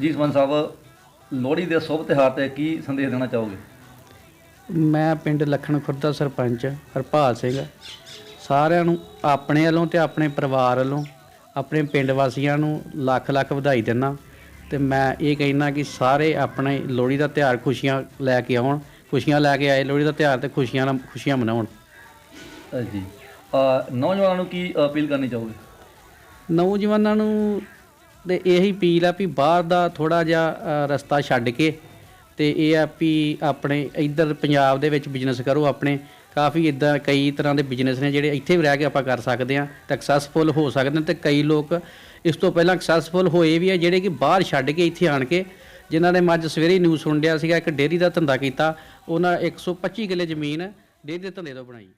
ਜੀ ਸਵਨ ਸਾਹਿਬ ਲੋਹੜੀ ਦੇ ਸ਼ੁਭ ਤਿਉਹਾਰ ਤੇ ਕੀ ਸੰਦੇਸ਼ ਦੇਣਾ ਚਾਹੋਗੇ? ਮੈਂ ਪਿੰਡ ਲੱਖਣ ਖੁਰਦ ਦਾ ਸਰਪੰਚ ਹਰਪਾਲ ਸਿੰਘ। ਸਾਰਿਆਂ ਨੂੰ ਆਪਣੇ ਵੱਲੋਂ ਤੇ ਆਪਣੇ ਪਰਿਵਾਰ ਵੱਲੋਂ ਆਪਣੇ ਪਿੰਡ ਵਾਸੀਆਂ ਨੂੰ ਲੱਖ ਲੱਖ ਵਧਾਈ ਦਿੰਦਾ। ਤੇ ਮੈਂ ਇਹ ਕਹਿਣਾ ਕਿ ਸਾਰੇ ਆਪਣੇ ਲੋਹੜੀ ਦਾ ਤਿਉਹਾਰ ਖੁਸ਼ੀਆਂ ਲੈ ਕੇ ਆਉਣ ਖੁਸ਼ੀਆਂ ਲੈ ਕੇ ਆਏ ਲੋਹੜੀ ਦਾ ਤਿਉਹਾਰ ਤੇ ਖੁਸ਼ੀਆਂ ਨਾਲ ਖੁਸ਼ੀਆਂ ਮਨਾਉਣ। ਜੀ। ਨੌਜਵਾਨਾਂ ਨੂੰ ਕੀ ਅਪੀਲ ਕਰਨੀ ਚਾਹੋਗੇ? ਨੌਜਵਾਨਾਂ ਨੂੰ ਤੇ ਇਹੀ ਅਪੀਲ ਆ ਵੀ ਬਾਹਰ ਦਾ ਥੋੜਾ ਜਿਹਾ ਰਸਤਾ ਛੱਡ ਕੇ ਤੇ ਇਹ ਆ ਵੀ ਆਪਣੇ ਇੱਧਰ ਪੰਜਾਬ ਦੇ ਵਿੱਚ ਬਿਜ਼ਨਸ ਕਰੋ ਆਪਣੇ। ਕਾਫੀ ਇਦਾਂ ਕਈ ਤਰ੍ਹਾਂ ਦੇ ਬਿਜ਼ਨਸ ਨੇ ਜਿਹੜੇ ਇੱਥੇ ਵੀ ਰਹਿ ਕੇ ਆਪਾਂ ਕਰ ਸਕਦੇ ਆ ਤੇ ਸਕਸੈਸਫੁਲ ਹੋ ਸਕਦੇ ਨੇ ਤੇ ਕਈ ਲੋਕ ਇਸ ਤੋਂ ਪਹਿਲਾਂ ਸਕਸੈਸਫੁਲ ਹੋਏ ਵੀ ਆ ਜਿਹੜੇ ਕਿ ਬਾਹਰ ਛੱਡ ਕੇ ਇੱਥੇ ਆਣ ਕੇ, ਜਿਨ੍ਹਾਂ ਨੇ ਮੈਂ ਅੱਜ ਸਵੇਰੇ ਨਿਊਜ਼ ਸੁਣ ਲਿਆ ਸੀਗਾ, ਇੱਕ ਡੇਅਰੀ ਦਾ ਧੰਦਾ ਕੀਤਾ, ਉਹਨਾਂ 125 ਕਿੱਲੇ ਜ਼ਮੀਨ ਡੇਅਰੀ ਦੇ ਧੰਦੇ ਤੋਂ ਬਣਾਈ।